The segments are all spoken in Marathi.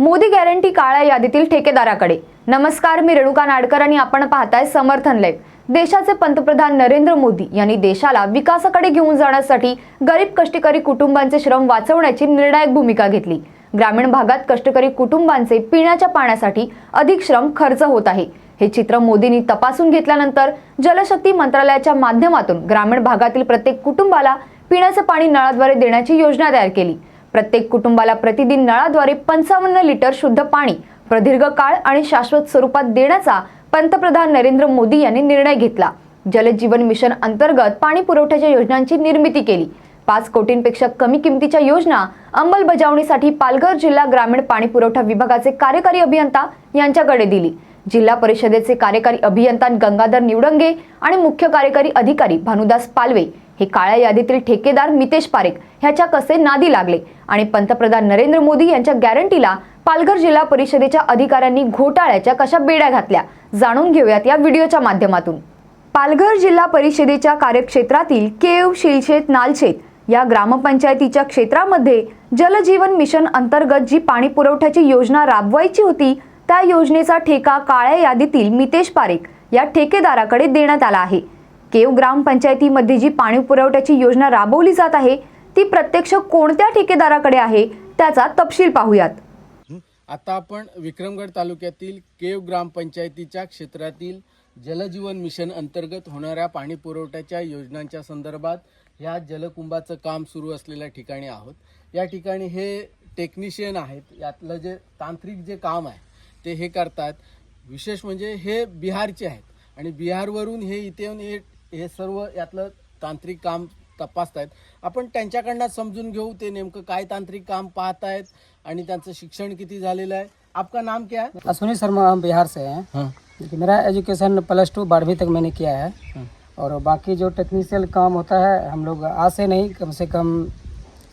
मोदी गॅरंटी काळ्या यादीतील ठेकेदाराकडे. नमस्कार मी रेणुका नाडकर आणि आपण पाहताय समर्थन लाईव्ह. देशाचे पंतप्रधान नरेंद्र मोदी यांनी देशाला विकासाकडे घेऊन जाण्यासाठी गरीब कष्टकरी कुटुंबांचे श्रम वाचवण्याची निर्णायक भूमिका घेतली. ग्रामीण भागात कष्टकरी कुटुंबांचे पिण्याच्या पाण्यासाठी अधिक श्रम खर्च होत आहे. हे चित्र मोदींनी तपासून घेतल्यानंतर जलशक्ती मंत्रालयाच्या माध्यमातून ग्रामीण भागातील प्रत्येक कुटुंबाला पिण्याचे पाणी नळाद्वारे देण्याची योजना तयार केली. प्रत्येक कुटुंबाला प्रतिदिन नळाद्वारे पंचावन्न लिटर शुद्ध पाणी प्रदीर्घ काळ आणि शाश्वत स्वरूपात देण्याचा पंतप्रधान नरेंद्र मोदी यांनी निर्णय घेतला. जलजीवन मिशन अंतर्गत पाणी पुरवठ्याच्या योजनांची निर्मिती केली. पाच कोटींपेक्षा कमी किमतीच्या योजना अंमलबजावणीसाठी पालघर जिल्हा ग्रामीण पाणी पुरवठा विभागाचे कार्यकारी अभियंता यांच्याकडे दिली. जिल्हा परिषदेचे कार्यकारी अभियंता गंगाधर निवडंगे आणि मुख्य कार्यकारी अधिकारी भानुदास पालवे हे काळ्या यादीतील ठेकेदार मितेश पारेख ह्याच्या कसे नादी लागले? आणि पंतप्रधान नरेंद्र मोदी यांच्या गॅरंटीला पालघर जिल्हा परिषदेच्या अधिकाऱ्यांनी घोटाळ्याच्या कशा बेड्या घातल्या? जाणून घेऊयात या व्हिडिओच्या माध्यमातून. पालघर जिल्हा परिषदेच्या कार्यक्षेत्रातील केव शिलशेत नालशेत या ग्रामपंचायतीच्या क्षेत्रामध्ये जलजीवन मिशन अंतर्गत जी पाणी पुरवठ्याची योजना राबवायची होती त्या योजनेचा ठेका काळ्या यादीतील मितेश पारेख या ठेकेदाराकडे देण्यात आला आहे. केव ग्रामपंचायतीमध्ये जी पाणी पुरवठ्याची योजना राबवली जात आहे ती प्रत्यक्ष कोणत्या ठेकेदाराकडे आहे त्याचा तपशील पाहूयात. आता आपण विक्रमगड तालुक्यातील केव ग्रामपंचायतीच्या क्षेत्रातील जलजीवन मिशन अंतर्गत होणाऱ्या पाणी पुरवठ्याच्या योजनांच्या संदर्भात ह्या जलकुंभाचं काम सुरू असलेल्या ठिकाणी आहोत. या ठिकाणी हे टेक्निशियन आहेत. यातलं जे तांत्रिक जे काम आहे ते हे करतात. विशेष म्हणजे हे बिहारचे आहेत. आणि बिहारवरून हे इथे येऊन हे हे सर्व यातलं तांत्रिक काम तपासतायत. आपण त्यांच्याकडनं समजून घेऊ ते नेमकं काय तांत्रिक काम पाहतायत आणि त्यांचं शिक्षण किती झालेलं आहे. आपका नाम क्या है? अश्विनी शर्मा हम बिहार से हैं। हाँ. देखिए मेरा एजुकेशन प्लस टू बारहवीं तक मैंने किया है। हाँ। और बाकी जो टेक्निशियल काम होता है हम लोग आज से नहीं कम से कम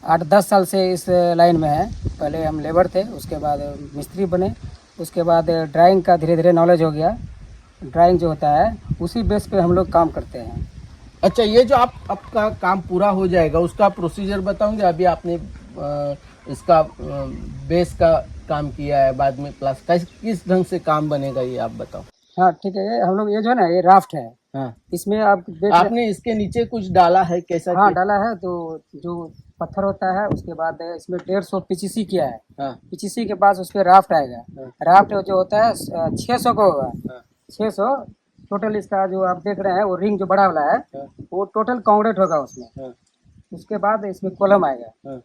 आठ दस साल से इस लाइन में है। पहले हम लेबर थे उसके बाद मिस्त्री बने उसके बाद ड्राइंग का धीरे धीरे नॉलेज हो गया। ड्राइंग जो होता है उसी बेस पे हम लोग काम करते हैं। अच्छा ये जो आप आपका काम पूरा हो जाएगा उसका प्रोसीजर बताओगे? अभी आपने अ, इसका बेस का काम किया है बाद में प्लस किस किस ढंग से काम बनेगा ये आप बताओ? हाँ ठीक है ये हम लोग ये जो है ना ये राफ्ट है। हाँ। इसमें आप देख आपने इसके नीचे कुछ डाला है कैसा हाँ डाला है तो जो पत्थर होता है उसके बाद इसमें डेढ़ सौ पीसीसी किया है। हाँ। पीसीसी के पास उस पर राफ्ट आएगा। हाँ। राफ्ट जो होता है छः सौ का होगा। हाँ, छः सौ। टोटल इसका जो आप देख रहे हैं वो रिंग जो बड़ा वाला है हाँ, वो टोटल कांक्रीट होगा उसमें। हाँ, उसके बाद इसमें कॉलम आएगा।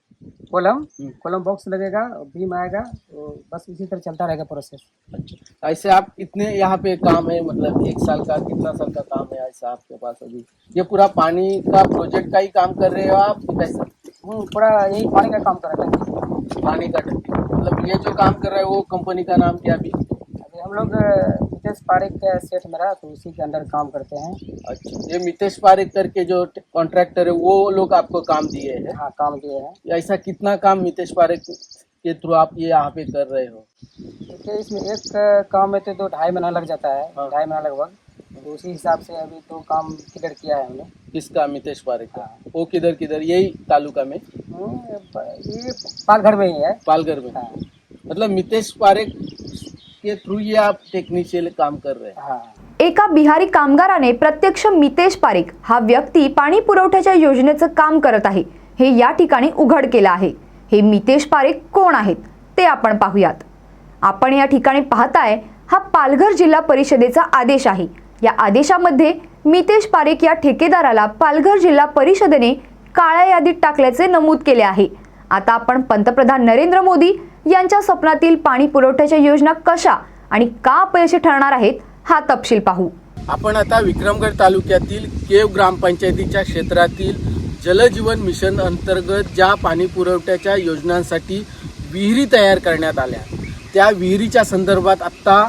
कॉलम। कॉलम बॉक्स लगेगा बीम आएगा तो बस इसी तरह चलता रहेगा प्रोसेस अच्छा। ऐसे आप कितने यहाँ पे काम है मतलब एक साल का कितना साल का काम है ऐसा आपके पास अभी? ये पूरा पानी का प्रोजेक्ट का ही काम कर रहे हो आप? कैसा पूरा यही पानी का काम कर रहे हैं। पानी का मतलब ये जो काम कर रहा है वो कंपनी का नाम क्या अभी? अभी हम लोग नितेश पारिक का सेठ मेरा तो उसी के अंदर काम करते हैं। अच्छा ये मितेश पारेख करके जो कॉन्ट्रैक्टर है वो लोग आपको काम दिए हैं? हाँ काम दिए हैं। ऐसा कितना काम मितेश पारेख के थ्रू आप ये यहाँ पे कर रहे हो? देखिए इसमें एक काम में तो दो ढाई महीना लग जाता है। हाँ। ढाई महीना लगभग। तो उसी हिसाब से अभी तो काम किधर किया है हमने? किसका? मितेश पारेख का? हाँ। वो किधर किधर? यही तालुका में? ये पालघर में ही है। पालघर में। हाँ। मतलब मितेश पारेख के थ्रू ये आप टेक्निशियल काम कर रहे हैं। एका बिहारी कामगाराने प्रत्यक्ष मितेश पारेख हा व्यक्ती पाणी पुरवठ्याच्या योजनेचं काम करत आहे. हे या ठिकाणी उघड केलं आहे. हे मितेश पारेख कोण आहेत ते आपण पाहूयात. आपण या ठिकाणी पाहताय हा पालघर जिल्हा परिषदेचा आदेश आहे. या आदेशामध्ये मितेश पारेख या ठेकेदाराला पालघर जिल्हा परिषदेने काळ्या यादीत टाकल्याचे नमूद केले आहे. आता आपण पंतप्रधान नरेंद्र मोदी यांच्या स्वप्नातील पाणी पुरवठ्याच्या योजना कशा आणि का अपयशी ठरणार आहेत हा तपशील पाहू. आपण आता विक्रमगड तालुक्यातील केव ग्रामपंचायतीच्या क्षेत्रातील जलजीवन मिशन अंतर्गत ज्या पाणी पुरवठ्याच्या योजनांसाठी विहिरी तयार करण्यात आल्या त्या विहिरीच्या संदर्भात आत्ता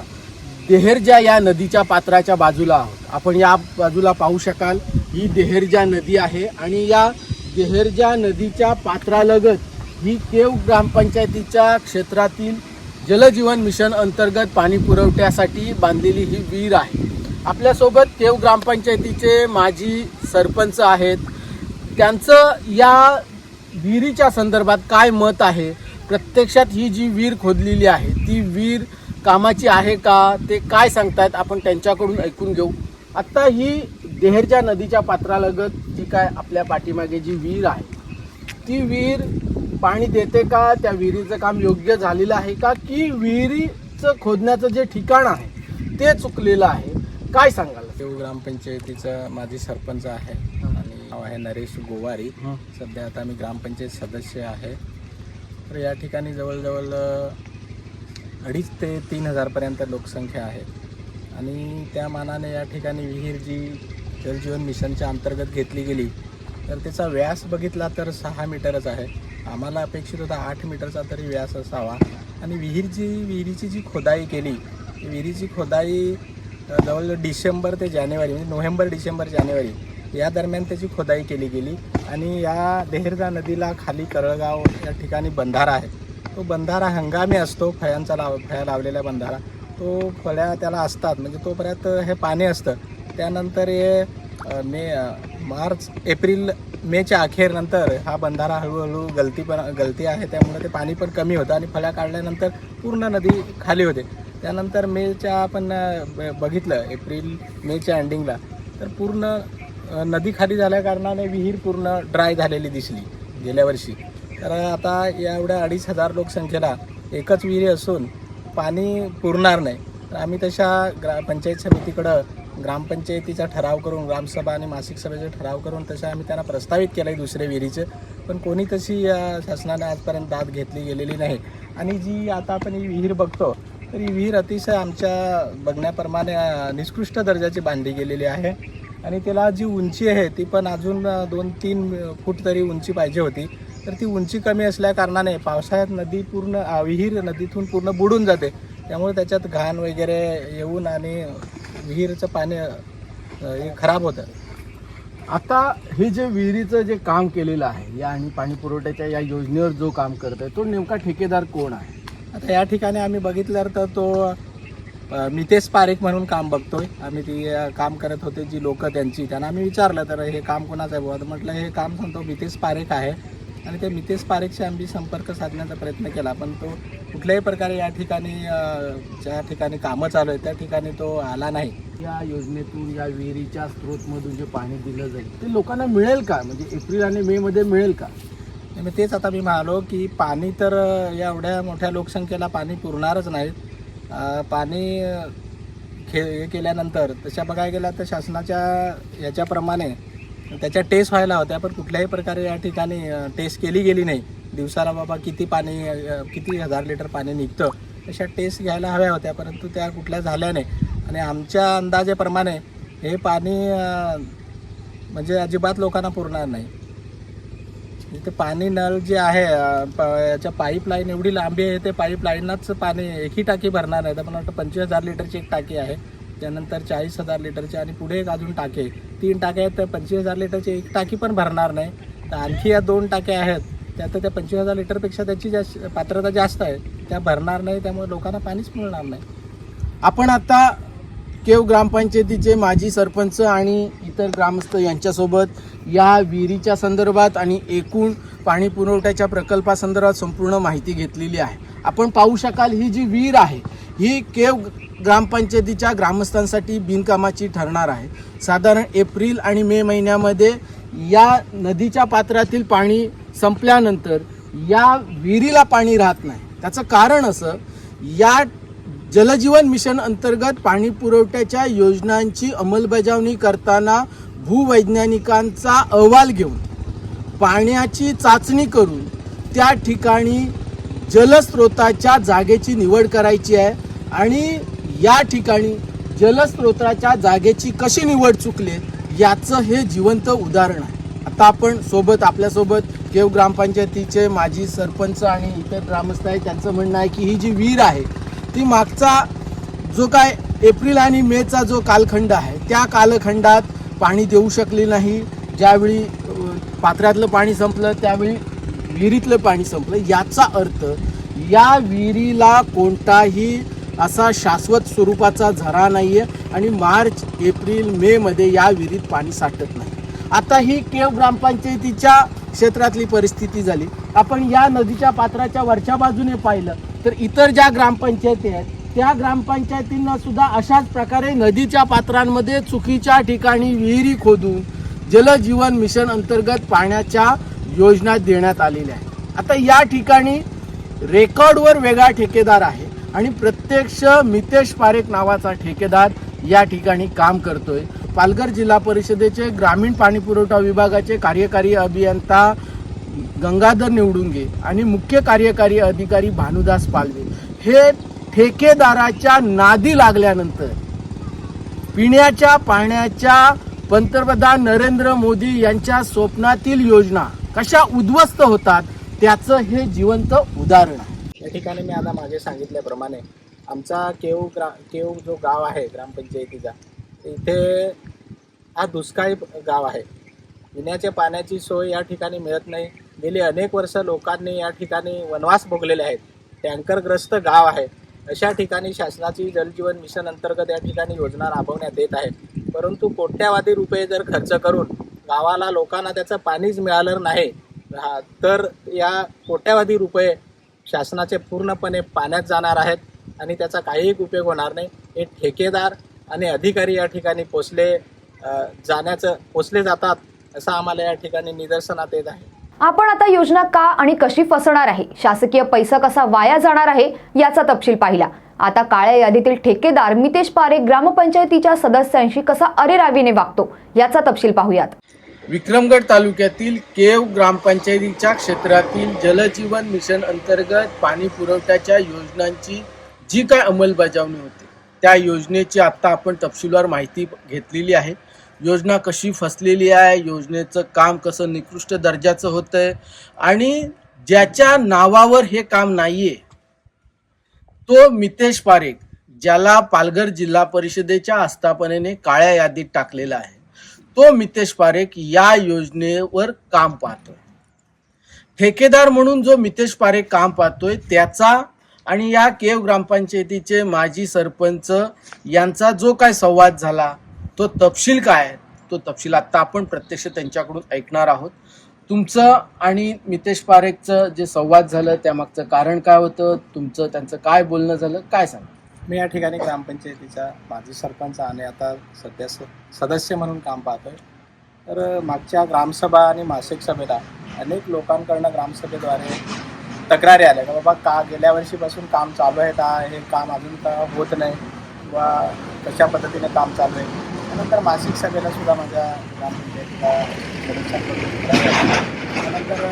देहेरजा या नदीच्या पात्राच्या बाजूला आहोत. आपण या बाजूला पाहू शकाल ही देहेरजा नदी आहे आणि या देहेरजा नदीच्या पात्रालगत ही केव ग्रामपंचायतीच्या क्षेत्रातील जलजीवन मिशन अंतर्गत पाणी पुरवठ्यासाठी बांधलेली ही विहीर आहे. आपल्यासोबत केव ग्रामपंचायतीचे माजी सरपंच आहेत. त्यांचं या विहिरीच्या संदर्भात काय मत आहे? प्रत्यक्षात ही जी विहीर खोदलेली आहे ती विहीर कामाची आहे का? ते काय सांगतायत? आपण त्यांच्याकडून ऐकून घेऊ. आत्ता ही देहेरच्या नदीच्या पात्रालगत जी काय आपल्या पाठीमागे जी विहीर आहे ती विहीर पाणी देते का? त्या विहिरीचं काम योग्य झालेलं आहे का? की विहिरीचं खोदण्याचं जे ठिकाण आहे ते चुकलेलं आहे? काय सांगाल? देऊ ग्रामपंचायतीचा माजी सरपंच आहे आणि नाव आहे नरेश गोवारी. सध्या आता मी ग्रामपंचायत सदस्य आहे. तर या ठिकाणी जवळजवळ अडीच ते तीन हजारपर्यंत लोकसंख्या आहे. आणि त्या मानाने या ठिकाणी विहीर जी जलजीवन मिशनच्या अंतर्गत घेतली गेली तर त्याचा व्यास बघितला तर सहा मीटरच आहे. आम्हाला अपेक्षित होता आठ मीटरचा तरी व्यास असावा. आणि विहीरची विहिरीची जी खोदाई केली विहिरीची खोदाई जवळजवळ डिसेंबर ते जानेवारी म्हणजे नोव्हेंबर डिसेंबर जानेवारी या दरम्यान त्याची खोदाई केली गेली. आणि या देहेरगा नदीला खाली करळगाव या ठिकाणी बंधारा आहे. तो बंधारा हंगामी असतो फळ्यांचा लाव फळ्या लावलेला बंधारा. तो फळ्या त्याला असतात म्हणजे तोपर्यंत हे पाणी असतं. त्यानंतर हे मे मार्च एप्रिल मेच्या अखेरनंतर हा बंधारा हळूहळू गलती पण गलती आहे. त्यामुळे ते पाणी पण कमी होतं आणि फळ्या काढल्यानंतर पूर्ण नदी खाली होते. त्यानंतर मेच्या आपण बघितलं एप्रिल मेच्या एंडिंगला तर पूर्ण नदी खाली झाल्या कारणाने विहीर पूर्ण ड्राय झालेली दिसली गेल्या वर्षी. तर आता एवढ्या अडीच हजार लोकसंख्येला एकच विहिरी असून पाणी पुरणार नाही. तर आम्ही तशा ग्रा पंचायत समितीकडं ग्रामपंचायतीचा ठराव करून ग्रामसभा आणि मासिक सभेचा ठराव करून तसं आम्ही त्यांना प्रस्तावित केलं आहे दुसऱ्या विहिरीचं. पण कोणी तशी शासनाने आजपर्यंत दाद घेतली गेलेली नाही. आणि जी आता आपण ही विहीर बघतो तर ही विहीर अतिशय आमच्या बघण्याप्रमाणे निकृष्ट दर्जाची बांधली गेलेली आहे. आणि त्याला जी उंची आहे ती पण अजून दोन तीन फूट तरी उंची पाहिजे होती. तर ती उंची कमी असल्या कारणाने पावसाळ्यात नदी पूर्ण विहीर नदीतून पूर्ण बुडून जाते. त्यामुळे त्याच्यात घाण वगैरे येऊन आणि विहीरचं पाणी हे खराब होतं. आता हे जे विहिरीचं जे काम केलेलं आहे या आणि पाणी पुरवठ्याच्या या योजनेवर जो काम करत आहे तो नेमका ठेकेदार कोण आहे? आता या ठिकाणी आम्ही बघितलं तर तो मितेश पारेख म्हणून काम बघतोय. आम्ही ती काम करत होते जी लोक त्यांची. त्यांना आम्ही विचारलं तर हे काम कोणाचं आहे बुवा? म्हटलं हे काम सांगतो मितेश पारेख आहे. आणि ते मितेश पारेखशी आम्ही संपर्क साधण्याचा प्रयत्न केला पण तो कुठल्याही प्रकारे या ठिकाणी ज्या ठिकाणी कामं चालू आहेत त्या ठिकाणी तो आला नाही. या योजनेतून या विहिरीच्या स्त्रोतमधून जे पाणी दिलं जाईल ते लोकांना मिळेल का? म्हणजे एप्रिल आणि मे मध्ये मिळेल का? मग तेच आता मी म्हणालो की पाणी तर या एवढ्या मोठ्या लोकसंख्येला पाणी पुरणारच नाही. पाणी खे हे केल्यानंतर तशा बघायला गेला तर शासनाच्या याच्याप्रमाणे त्याच्या टेस्ट व्हायला होत्या पण कुठल्याही प्रकारे या ठिकाणी टेस्ट केली गेली नाही. दिवसाला बाबा किती पाणी किती हजार लिटर पाणी निघतं अशा टेस्ट घ्यायला हव्या होत्या परंतु त्या कुठल्या झाल्या नाही. आणि आमच्या अंदाजेप्रमाणे हे पाणी म्हणजे अजिबात लोकांना पुरणार नाही. ते पाणी नळ जे आहे प- याच्या पाईपलाईन एवढी लांबी आहे ते पाईपलाईनच पाणी एकही टाकी भरणार नाही. तर मला वाटतं पंचवीस हजार लिटरची एक टाकी आहे. त्यानंतर चाळीस हजार लिटरचे आणि पुढे एक अजून टाके. तीन टाक्या आहेत तर पंचवीस हजार लिटरची एक टाकी पण भरणार नाही. तर आणखी या दोन टाक्या आहेत त्या तर त्या पंचवीस हजार लिटरपेक्षा त्याची जास्त पात्रता जास्त आहे. त्या भरणार नाही त्यामुळे लोकांना पाणीच मिळणार नाही. आपण आता केव ग्रामपंचायतीचे माजी सरपंच आणि इतर ग्रामस्थ यांच्यासोबत या विहिरीच्या संदर्भात आणि एकूण पाणी पुरवठ्याच्या प्रकल्पासंदर्भात संपूर्ण माहिती घेतलेली आहे. आपण पाहू शकाल ही जी विहीर आहे ही केव ग्रामपंचायतीच्या ग्रामस्थांसाठी बिनकामाची ठरणार आहे. साधारण एप्रिल आणि मे महिन्यामध्ये या नदीच्या पात्रातील पाणी संपल्यानंतर या विहिरीला पाणी राहत नाही. त्याचं कारण असं या जलजीवन मिशन अंतर्गत पाणी पुरवठ्याच्या योजनांची अंमलबजावणी करताना भूवैज्ञानिकांचा अहवाल घेऊन पाण्याची चाचणी करून त्या ठिकाणी जलस्रोताच्या जागेची निवड करायची आहे आणि या ठिकाणी जलस्रोताच्या जागेची कशी निवड चुकले याचं हे जिवंत उदाहरण आहे. आता आपण सोबत आपल्यासोबत केव ग्रामपंचायतीचे माजी सरपंच आणि इतर ग्रामस्थ आहे त्यांचं म्हणणं आहे की ही जी विहीर आहे ती मागचा जो काय एप्रिल आणि मेचा जो कालखंड आहे त्या कालखंडात पाणी देऊ शकले नाही. ज्यावेळी पात्रातलं पाणी संपलं त्यावेळी विहिरीतलं पाणी संपलं. याचा अर्थ या विहिरीला कोणताही असा शाश्वत स्वरूपाचा झरा नाही आहे आणि मार्च एप्रिल मेमध्ये या विहिरीत पाणी साठत नाही. आता ही केव ग्रामपंचायतीच्या क्षेत्रातली परिस्थिती झाली. आपण या नदीच्या पात्राच्या वरच्या बाजूने पाहिलं तर इतर ज्या ग्रामपंचायती आहेत त्या ग्रामपंचायतींना सुद्धा अशाच प्रकारे नदीच्या पात्रांमध्ये चुकीच्या ठिकाणी विहिरी खोदून जलजीवन मिशन अंतर्गत पाण्याच्या योजना देण्यात आलेल्या आहेत आता या ठिकाणी रेकॉर्डवर वेगळा ठेकेदार आहे आणि प्रत्यक्ष मितेश पारेख नावाचा ठेकेदार या ठिकाणी काम करतोय. पालघर जिल्हा परिषदेचे ग्रामीण पाणीपुरवठा विभागाचे कार्यकारी अभियंता गंगाधर निवडुंगे आणि मुख्य कार्यकारी अधिकारी भानुदास पालवे. हे ठेकेदाराच्या नादी लागल्यानंतर पिण्याच्या पाण्याच्या पंतप्रधान नरेंद्र मोदी यांच्या स्वप्नातील योजना कशा उद्ध्वस्त होतात त्याचं हे जिवंत उदाहरण आहे. या ठिकाणी मी आता मागे सांगितल्याप्रमाणे आमचा केव ग्रा केव जो गाव आहे ग्रामपंचायतीचा इथे हा दुष्काळी गाव आहे. पिण्याच्या पाण्याची सोय या ठिकाणी मिळत नाही. गेली अनेक वर्ष लोकांनी या ठिकाणी वनवास भोगलेले आहेत. टँकरग्रस्त गाव आहे. अशा ठिकाणी शासनाची जलजीवन मिशन अंतर्गत या ठिकाणी योजना राबवण्यात येत आहे. परंतु कोट्यावधी रुपये जर खर्च करून गावाला लोकांना त्याचं पाणीच मिळालं नाही. हा, तर या कोट्यावधी रुपये शासनाचे पूर्णपणे पाण्यात जाणार आहेत आणि त्याचा काहीही उपयोग होणार नाही. हे ठेकेदार आणि अधिकारी या ठिकाणी पोचले जाण्याचं पोचले जातात असं आम्हाला या ठिकाणी निदर्शनात येत आहे. आपण आता योजना का आणि कशी फसणार आहे? शासकीय पैसा कसा वाया जाणार आहे याचा तपशील पाहिला. आता काळ्या यादीतील ठेकेदार मितेश पारे ग्रामपंचायतीच्या सदस्यांशी कसा अरेरावीने वागतो याचा तपशील पाहूयात. विक्रमगड तालुक्यातील केव ग्रामपंचायतीच्या क्षेत्रातील जलजीवन मिशन अंतर्गत पाणी पुरवठ्याच्या योजनांची जी काय अंमलबजावणी होती त्या योजनेची आत्ता आपण तपशीलवार माहिती घेतलेली आहे. योजना कशी फसलेली आहे योजनेचं काम कसं निकृष्ट दर्जाचं होतंय आणि ज्याच्या नावावर हे काम नाही आहे तो मितेश पारेख ज्याला पालघर जिल्हा परिषदेच्या आस्थापनेने काळ्या यादीत टाकलेला आहे. तो मितेश पारेख या योजनेवर काम पाहतोय. ठेकेदार म्हणून जो मितेश पारेख काम पाहतोय त्याचा आणि या केव ग्रामपंचायतीचे माजी सरपंच यांचा जो काय संवाद झाला तो तपशील काय आहे? तो तपशील आता आपण प्रत्यक्ष त्यांच्याकडून ऐकणार आहोत. तुमचं आणि मितेश पारेखचं जे संवाद झालं त्यामागचं कारण काय होतं? तुमचं त्यांचं काय बोलणं झालं? काय सांगा मी या ठिकाणी ग्रामपंचायतीचा माजी सरपंच आणि आता सध्या स- सदस्य म्हणून काम पाहतोय. तर मागच्या ग्रामसभा आणि मासिक सभेला अनेक लोकांकडनं ग्रामसभेद्वारे तक्रारी आल्या. का बाबा का गेल्या वर्षीपासून काम चालू आहे का? हे काम अजून का होत नाही? किंवा कशा पद्धतीने काम चालू आहे? त्यानंतर मासिक सभेला सुद्धा माझ्या ग्रामपंचायतीला त्यानंतर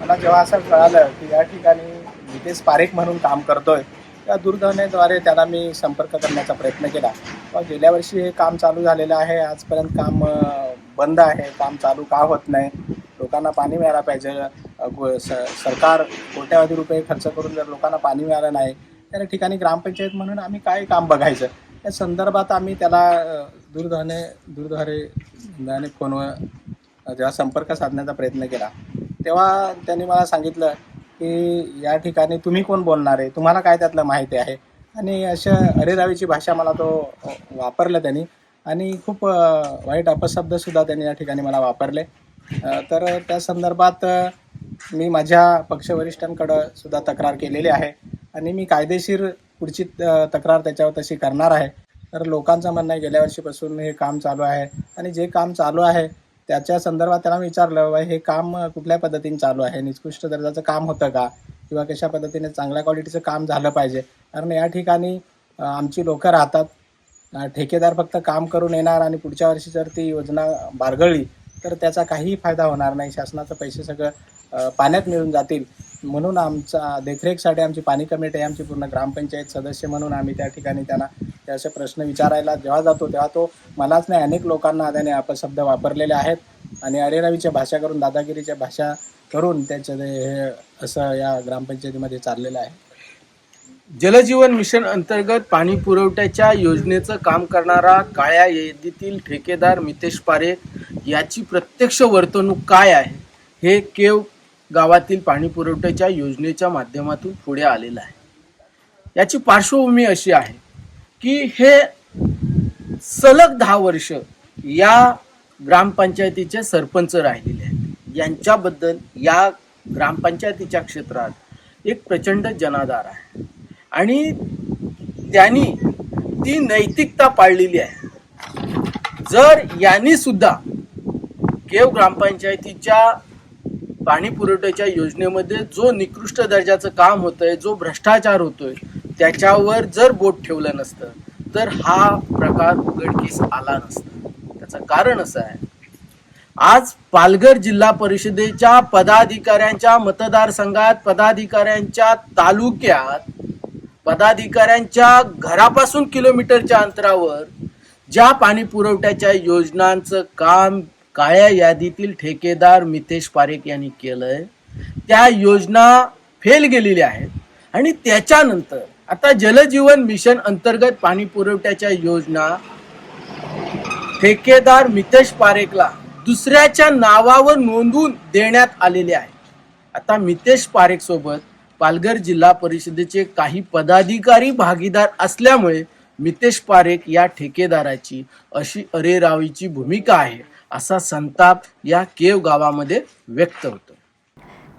मला जेव्हा असं कळालं की या ठिकाणी नितेश पारेख म्हणून काम करतोय त्या दूरध्वनीद्वारे त्याला मी संपर्क करण्याचा प्रयत्न केला. पण गेल्या वर्षी हे काम चालू झालेलं आहे. आजपर्यंत काम बंद आहे. काम चालू का होत नाही? लोकांना पाणी मिळायला पाहिजे. गो- स सरकार कोट्यावधी रुपये खर्च करून जर लोकांना पाणी मिळालं नाही त्या ठिकाणी ग्रामपंचायत म्हणून आम्ही काय काम बघायचं? या संदर्भात आम्ही त्याला दूरध्वने दूरध्वारे फोनवर जेव्हा संपर्क साधण्याचा प्रयत्न केला तेव्हा त्यांनी मला सांगितलं की या ठिकाणी तुम्ही कोण बोलणार आहे? तुम्हाला काय त्यातलं माहिती आहे? आणि अशा अरेरावीची भाषा मला तो वापरला त्यांनी. आणि खूप वाईट अपशब्दसुद्धा त्यांनी या ठिकाणी मला वापरले. तर त्या संदर्भात मी माझ्या पक्षवरिष्ठांकडं सुद्धा तक्रार केलेली आहे. आणि मी कायदेशीर पुढची तक्रार त्याच्यावर तशी करणार आहे. तर लोकांचं म्हणणं आहे गेल्या वर्षीपासून हे काम चालू आहे. आणि जे काम चालू आहे त्याच्या संदर्भात त्याला मी विचारलं बाबा हे काम कुठल्या पद्धतीने चालू आहे? निकृष्ट दर्जाचं काम होतं का? किंवा कशा पद्धतीने चांगल्या क्वालिटीचं काम झालं पाहिजे? कारण या ठिकाणी आमची लोकं राहतात. ठेकेदार फक्त काम करून येणार आणि पुढच्या वर्षी जर ती योजना बारगळली तर त्याचा काहीही फायदा होणार नाही. शासनाचं पैसे सगळं पाण्यात मिळून जातील. म्हणून आमचा देखरेखसाठी आमची पाणी कमिटी आहे आमची पूर्ण ग्रामपंचायत सदस्य म्हणून आम्ही त्या ठिकाणी त्यांना ते असे प्रश्न विचारायला जेव्हा जातो तेव्हा तो मलाच नाही अनेक लोकांना त्याने अपशब्द वापरलेले आहेत. आणि अरेरावीच्या भाषा करून दादागिरीच्या भाषा करून त्याच्या हे असं या ग्रामपंचायतीमध्ये चाललेलं आहे. जलजीवन मिशन अंतर्गत पाणी पुरवठ्याच्या योजनेचं काम करणारा काळ्या यादीतील ठेकेदार मितेश पारे याची प्रत्यक्ष वर्तणूक काय आहे? हे केव गावातील पाणी पुरवठ्याच्या योजनेच्या माध्यमातून पुढे आलेलं आहे. याची पार्श्वभूमी अशी आहे की हे सलग दहा वर्ष या ग्रामपंचायतीचे सरपंच राहिलेले आहेत. यांच्याबद्दल या ग्रामपंचायतीच्या क्षेत्रात एक प्रचंड जनाधार आहे. आणि त्यांनी ती नैतिकता पाळलेली आहे. जर यांनी सुद्धा केव ग्रामपंचायतीच्या पाणी पुरवठ्याच्या योजनेमध्ये जो निकृष्ट दर्जाचं काम होतंय जो भ्रष्टाचार होतोय त्याच्यावर जर बोट ठेवलं नसतं तर हा प्रकार उघडकीस आला नसता. त्याचं कारण असं आहे. आज पालघर जिल्हा परिषदेच्या पदाधिकाऱ्यांच्या मतदारसंघात पदाधिकाऱ्यांच्या तालुक्यात पदाधिकाऱ्यांच्या घरापासून किलोमीटरच्या अंतरावर ज्या पाणी पुरवठ्याच्या योजनांचं काम काळ्या यादीतील ठेकेदार मितेश पारेख यांनी केलंय. त्या योजना फेल गेलेल्या आहेत. आणि त्याच्यानंतर आता जलजीवन मिशन अंतर्गत पाणी पुरवठ्याच्या योजना ठेकेदार मितेश पारेखला दुसऱ्याच्या नावावर नोंदवून देण्यात आलेले आहे आता मितेश पारेख सोबत पालघर जिल्हा परिषदेचे काही पदाधिकारी भागीदार असल्यामुळे मितेश पारेख या ठेकेदाराची अशी अरेरावीची भूमिका आहे. असा संताप या केव गावामध्ये व्यक्त होतो.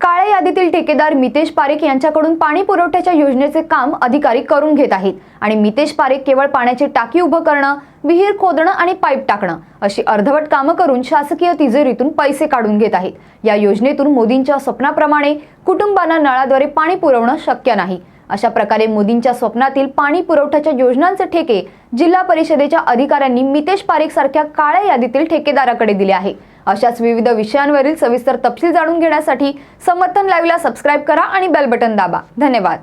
काळ्या यादीतील ठेकेदार मितेश पारेख यांच्याकडून पाणी पुरवठ्याच्या योजनेचे काम अधिकारी करून घेत आहेत आणि मितेश पारेख केवळ पाण्याची टाकी उभं करणं विहीर खोदणं आणि पाईप टाकणं अशी अर्धवट कामं करून शासकीय तिजोरीतून पैसे काढून घेत आहेत. या योजनेतून मोदींच्या स्वप्नाप्रमाणे कुटुंबांना नळाद्वारे पाणी पुरवणं शक्य नाही. अशा प्रकारे मोदींच्या स्वप्नातील पाणी पुरवठ्याच्या योजनांचे ठेके जिल्हा परिषदेच्या अधिकाऱ्यांनी मितेश पारेख सारख्या काळ्या यादीतील ठेकेदाराकडे दिले आहे. अशाच विविध विषयांवरील सविस्तर तपशील जाणून घेण्यासाठी समर्थन लाईव्हला सबस्क्राईब करा आणि बेल बटन दाबा. धन्यवाद.